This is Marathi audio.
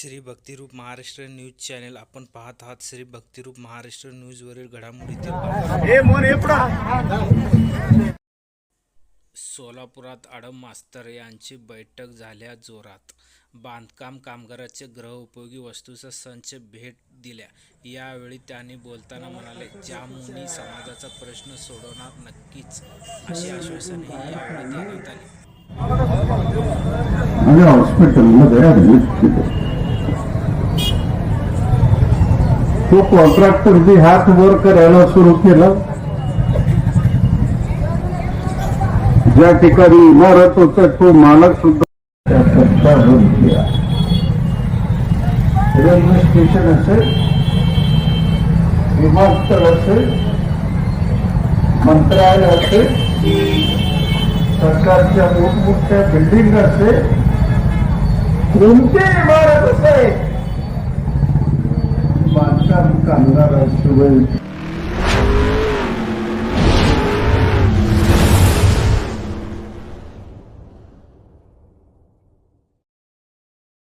श्री भक्तिरूप महाराष्ट्र न्यूज चॅनल आपण पाहत आहात. श्री भक्तिरूप महाराष्ट्र न्यूजवरील घडामोडीतील बातम्या. मोन पुढं. सोलापुरात आडम मास्तर यांची बैठक झाल्या जोरात. बांधकाम कामगाराचे गृहउपयोगी वस्तूचा संच भेट दिल्या. यावेळी त्यांनी बोलताना म्हणाले जामुनी समाजाचा प्रश्न सोडवणार नक्कीच अशी आश्वासनही यावेळी देण्यात आली. तो कॉन्ट्रॅक्टर बी हात वर करायला सुरू केला. ज्या ठिकाणी इमारत होता तो मालक सुद्धा त्या कट्टा बंद केला रेल्वे स्टेशन असेल विमानतळ असेल मंत्रालय असेल सरकारच्या मोठमोठ्या बिल्डिंग असेल कोणते इमारत असेल बांधकाम कामगाराशिवाय